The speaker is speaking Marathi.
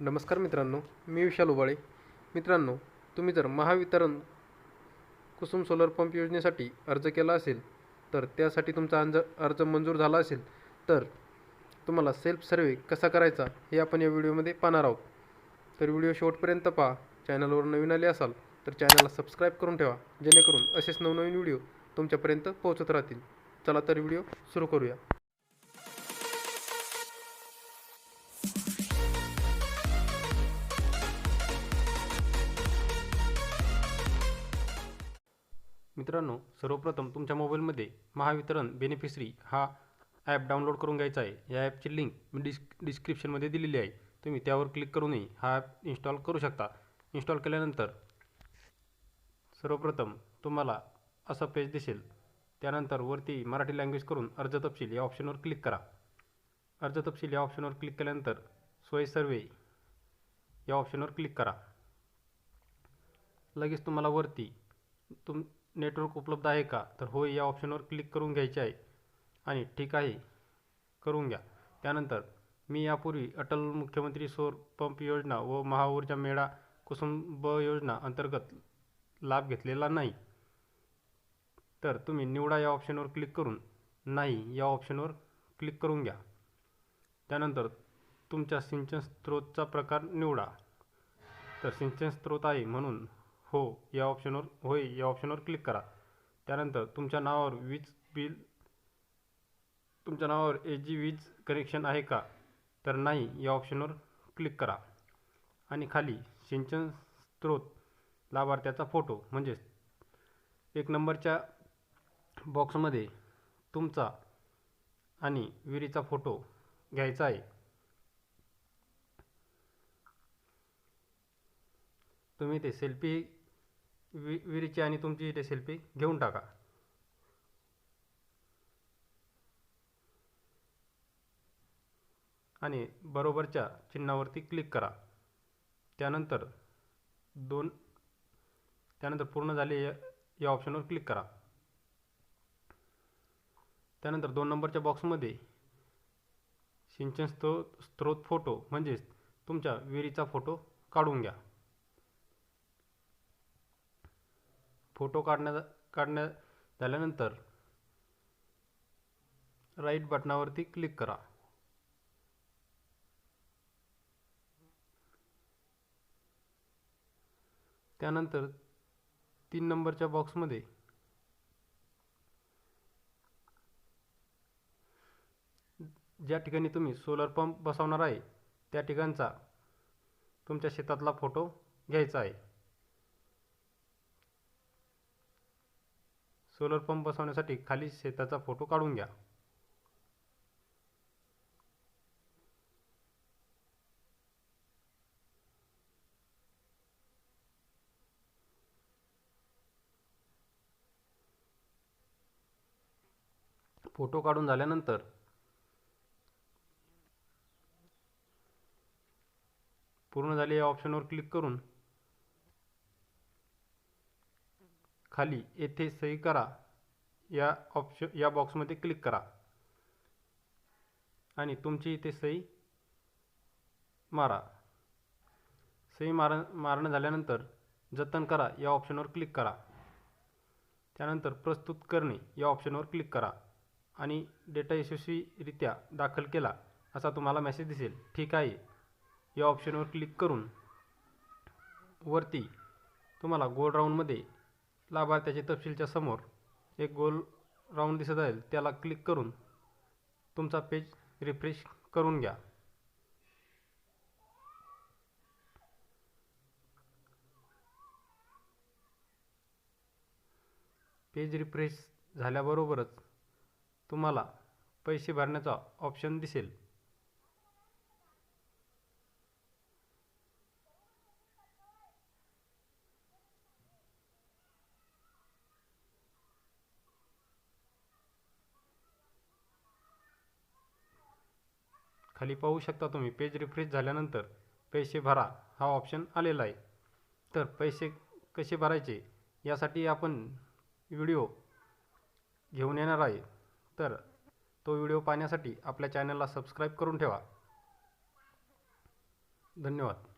नमस्कार मित्रांनो मी विशाल उबाळे. मित्रांनो तुम्ही जर महावितरण कुसुम सोलर पंप योजनेसाठी अर्ज केला असेल तर त्यासाठी तुमचा अंज अर्ज मंजूर झाला असेल तर तुम्हाला सेल्फ सर्वे कसा करायचा हे आपण या व्हिडिओमध्ये पाहणार आहोत. तर व्हिडिओ शेवटपर्यंत पहा. चॅनलवर नवीन आले असाल तर चॅनलला सबस्क्राईब करून ठेवा. जेणेकरून असेच नवनवीन व्हिडिओ तुमच्यापर्यंत पोहोचत राहतील. चला तर व्हिडिओ सुरू करूया. मित्रांनो सर्वप्रथम तुमच्या मोबाईलमध्ये महावितरण बेनिफिशरी हा ॲप डाउनलोड करून घ्यायचा आहे. या ॲपची लिंक मी डिस् डिस्क्रिप्शनमध्ये दिलेली आहे. तुम्ही त्यावर क्लिक करूनही हा ॲप इन्स्टॉल करू शकता. इन्स्टॉल केल्यानंतर सर्वप्रथम तुम्हाला असं पेज दिसेल. त्यानंतर वरती मराठी लँग्वेज करून अर्ज तपशील या ऑप्शनवर क्लिक करा. अर्ज तपशील या ऑप्शनवर क्लिक केल्यानंतर सोय सर्वे या ऑप्शनवर क्लिक करा. लगेच तुम्हाला वरती तुम नेटवर्क उपलब्ध आहे का? तर होय या ऑप्शनवर क्लिक करून घ्यायचे आहे. आणि ठीक आहे करून घ्या. त्यानंतर मी यापूर्वी अटल मुख्यमंत्री सौर पंप योजना व महाऊर्जा मेळा कुसुम ब योजना अंतर्गत लाभ घेतलेला नाही. तर तुम्ही निवडा या ऑप्शनवर क्लिक करून नाही या ऑप्शनवर क्लिक करून घ्या. त्यानंतर तुमच्या सिंचन स्त्रोतचा प्रकार निवडा. तर सिंचन स्त्रोत आहे म्हणून हो या ऑप्शनवर होय या ऑप्शनवर क्लिक करा. त्यानंतर तुमच्या नावावर वीज बिल तुमच्या नावावर एच जी वीज कनेक्शन आहे का? तर नाही या ऑप्शनवर क्लिक करा. आणि खाली सिंचन स्त्रोत लाभार्थ्याचा फोटो म्हणजेच एक नंबरच्या बॉक्समध्ये तुमचा आणि विहिरीचा फोटो घ्यायचा आहे. तुम्ही ते सेल्फी वि विहिरीची आणि तुमची इथे सेल्फी घेऊन टाका. आणि बरोबरच्या चिन्हावरती क्लिक करा. त्यानंतर दोन त्यानंतर पूर्ण झाले या या ऑप्शनवर क्लिक करा. त्यानंतर दोन नंबरच्या बॉक्समध्ये सिंचन स्त्रोत स्त्रोत फोटो म्हणजेच तुमच्या विहिरीचा फोटो काढून घ्या. फोटो काढण्या काढण्या झाल्यानंतर राईट बटनावरती क्लिक करा. त्यानंतर तीन नंबरच्या बॉक्समध्ये ज्या ठिकाणी तुम्ही सोलर पंप बसवणार आहे त्या ठिकाणचा तुमच्या शेतातला फोटो घ्यायचा आहे. सोलर पंप बसवण्यासाठी खाली शेताचा फोटो काढून घ्या. फोटो काढून झाल्यानंतर पूर्ण झाले या ऑप्शनवर क्लिक करून खाली येथे सही करा. या ऑप्शन या बॉक्समध्ये क्लिक करा. आणि तुमची इथे सही मारा. सही मार मारणं झाल्यानंतर जतन करा. या ऑप्शनवर क्लिक करा. त्यानंतर प्रस्तुत करणे. या ऑप्शनवर क्लिक करा. आणि डेटा यशस्वीरित्या दाखल केला असा तुम्हाला मेसेज दिसेल. ठीक आहे. या ऑप्शनवर क्लिक करून वरती तुम्हाला गोल राऊंडमध्ये लाभार्थ्याचे तपशीलच्या समोर एक गोल राऊंड दिसत आहे. त्याला क्लिक करून तुमचा पेज रिफ्रेश करून घ्या. पेज रिफ्रेश झाल्याबरोबरच तुम्हाला पैसे भरण्याचा ऑप्शन दिसेल. खाली पाहू शकता तुम्ही. पेज रिफ्रेश झाल्यानंतर पैसे भरा. हा ऑप्शन आलेला आहे. तर पैसे कसे भरायचे? यासाठी आपण व्हिडिओ घेऊन येणार आहे. तर तो व्हिडिओ पाहण्यासाठी आपल्या चॅनलला सबस्क्राईब करून ठेवा. धन्यवाद.